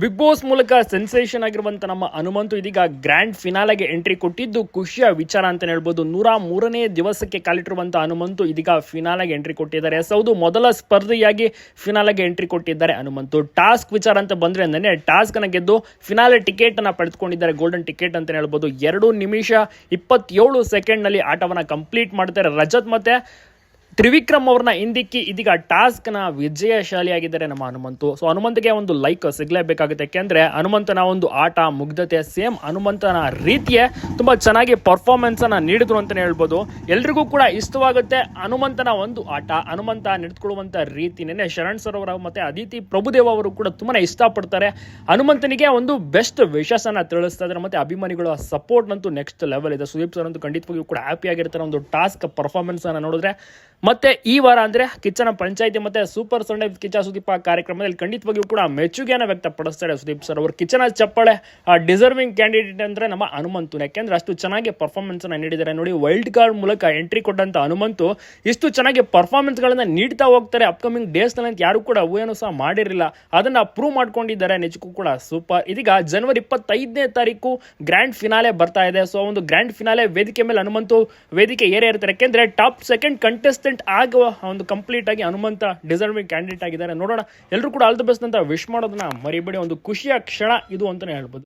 Big boss ಮೂಲಕ sensation ಆಗಿರುವಂತ ನಮ್ಮ ಹನುಮಂತು ಇದೀಗ ಗ್ರ್ಯಾಂಡ್ ಫಿನಾಲೆಗೆ ಎಂಟ್ರಿ ಕೊಟ್ಟಿದ್ದು ಖುಷಿಯ ವಿಚಾರ ಅಂತ ಹೇಳ್ಬೋದು. ನೂರ ಮೂರನೇ ದಿವಸಕ್ಕೆ ಕಾಲಿಟ್ಟಿರುವಂಥ ಹನುಮಂತು ಇದೀಗ ಫಿನಾಲೆಗೆ ಎಂಟ್ರಿ ಕೊಟ್ಟಿದ್ದಾರೆ. ಎಸ್ ಹೌದು, ಮೊದಲ ಸ್ಪರ್ಧೆಯಾಗಿ ಫಿನಾಲೆಗೆ ಎಂಟ್ರಿ ಕೊಟ್ಟಿದ್ದಾರೆ ಹನುಮಂತು. ಟಾಸ್ಕ್ ವಿಚಾರ ಅಂತ ಬಂದ್ರೆ ನೆನೆ ಟಾಸ್ಕ್ ಅನ್ನ ಗೆದ್ದು ಫಿನಾಲೆ ಟಿಕೆಟ್ ಅನ್ನ ಪಡೆದುಕೊಂಡಿದ್ದಾರೆ. ಗೋಲ್ಡನ್ ಟಿಕೆಟ್ ಅಂತ ಹೇಳ್ಬೋದು. ಎರಡು ನಿಮಿಷ ಇಪ್ಪತ್ತೇಳು ಸೆಕೆಂಡ್ನಲ್ಲಿ ಆಟವನ್ನ ಕಂಪ್ಲೀಟ್ ಮಾಡ್ತಾರೆ. ರಜತ್ ಮತ್ತೆ ತ್ರಿವಿಕ್ರಮ್ ಅವ್ರನ್ನ ಹಿಂದಿಕ್ಕಿ ಇದೀಗ ಟಾಸ್ಕ್ನ ವಿಜಯಶಾಲಿಯಾಗಿದ್ದಾರೆ ನಮ್ಮ ಹನುಮಂತು. ಸೊ ಹನುಮಂತಗೆ ಒಂದು ಲೈಕ್ ಸಿಗಲೇಬೇಕಾಗುತ್ತೆ. ಯಾಕೆಂದರೆ ಹನುಮಂತನ ಒಂದು ಆಟ ಮುಗ್ಧತೆ, ಸೇಮ್ ಹನುಮಂತನ ರೀತಿಯೇ ತುಂಬ ಚೆನ್ನಾಗಿ ಪರ್ಫಾರ್ಮೆನ್ಸನ್ನು ನೀಡಿದ್ರು ಅಂತಲೇ ಹೇಳ್ಬೋದು. ಎಲ್ರಿಗೂ ಕೂಡ ಇಷ್ಟವಾಗುತ್ತೆ ಹನುಮಂತನ ಒಂದು ಆಟ. ಹನುಮಂತ ನಡೆದುಕೊಳ್ಳುವಂತ ರೀತಿ ನಿನ್ನೆ ಶರಣ್ ಸರ್ ಅವರ ಮತ್ತೆ ಅದಿತಿ ಪ್ರಭುದೇವ ಅವರು ಕೂಡ ತುಂಬಾ ಇಷ್ಟಪಡ್ತಾರೆ. ಹನುಮಂತನಿಗೆ ಒಂದು ಬೆಸ್ಟ್ ವಿಶಸನ್ನು ತಿಳಿಸ್ತಾ ಇದ್ದಾರೆ. ಮತ್ತು ಅಭಿಮಾನಿಗಳ ಸಪೋರ್ಟ್ ಅಂತೂ ನೆಕ್ಸ್ಟ್ ಲೆವೆಲ್ ಇದೆ. ಸುದೀಪ್ ಸರ್ ಅಂತೂ ಖಂಡಿತವಾಗಿಯೂ ಕೂಡ ಹ್ಯಾಪಿ ಆಗಿರ್ತಾರೆ. ಒಂದು ಟಾಸ್ಕ್ ಪರ್ಫಾರ್ಮೆನ್ಸ್ ಅನ್ನ ನೋಡಿದ್ರೆ. ಮತ್ತೆ ಈ ವಾರ ಅಂದ್ರೆ ಕಿಚ್ಚನ ಪಂಚಾಯಿತಿ ಮತ್ತೆ ಸೂಪರ್ ಸಂಡೆ ಕಿಚ್ಚ ಸುದೀಪ ಕಾರ್ಯಕ್ರಮದಲ್ಲಿ ಖಂಡಿತವಾಗಿಯೂ ಕೂಡ ಮೆಚ್ಚುಗೆಯನ್ನು ವ್ಯಕ್ತಪಡಿಸ್ತಾರೆ ಸುದೀಪ್ ಸರ್ ಅವರು. ಕಿಚ್ಚನ ಚಪ್ಪಾಳೆ ಡಿಸರ್ವಿಂಗ್ ಕ್ಯಾಂಡಿಡೇಟ್ ಅಂದ್ರೆ ನಮ್ಮ ಹನುಮಂತು. ಯಾಕೆಂದ್ರೆ ಅಷ್ಟು ಚೆನ್ನಾಗಿ ಪರ್ಫಾರ್ಮೆನ್ಸ್ ಅನ್ನ ನೀಡಿದ್ದಾರೆ. ನೋಡಿ ವೈಲ್ಡ್ ಕಾರ್ಡ್ ಮೂಲಕ ಎಂಟ್ರಿ ಕೊಟ್ಟಂತ ಹನುಮಂತು ಇಷ್ಟು ಚೆನ್ನಾಗಿ ಪರ್ಫಾರ್ಮೆನ್ಸ್ ಗಳನ್ನ ನೀಡ್ತಾ ಹೋಗ್ತಾರೆ ಅಪ್ಕಮಿಂಗ್ ಡೇಸ್ನಲ್ಲಿ ಅಂತ ಯಾರು ಕೂಡ ಊಹೆನೂ ಸಹ ಮಾಡಿರಲಿಲ್ಲ. ಅದನ್ನ ಅಪ್ರೂವ್ ಮಾಡ್ಕೊಂಡಿದ್ದಾರೆ ನಿಜಕ್ಕೂ ಕೂಡ ಸೂಪರ್ ಇದೀಗ ಜನವರಿ ಇಪ್ಪತ್ತೈದನೇ ತಾರೀಕು ಗ್ರ್ಯಾಂಡ್ ಫಿನಾಲೆ ಬರ್ತಾ ಇದೆ. ಸೊ ಒಂದು ಗ್ರ್ಯಾಂಡ್ ಫಿನಾಲೆ ವೇದಿಕೆ ಮೇಲೆ ಹನುಮಂತು ವೇದಿಕೆ ಏರೇ ಇರ್ತಾರೆ. ಯಾಕೆಂದ್ರೆ ಟಾಪ್ ಸೆಕೆಂಡ್ ಕಂಟೆಸ್ಟೆಂಟ್ ಆಗುವ ಒಂದು ಕಂಪ್ಲೀಟ್ ಆಗಿ ಹನುಮಂತ ಡಿಸರ್ವಿಂಗ್ ಕ್ಯಾಂಡಿಡೇಟ್ ಆಗಿದ್ದಾರೆ. ನೋಡೋಣ. ಎಲ್ಲರೂ ಕೂಡ ಆಲ್ ದ ಬೆಸ್ಟ್ ಅಂತ ವಿಶ್ ಮಾಡೋದನ್ನ ಮರಿಬೇಡಿ. ಒಂದು ಖುಷಿಯ ಕ್ಷಣ ಇದು ಅಂತಾನೆ ಹೇಳ್ಬೋದು.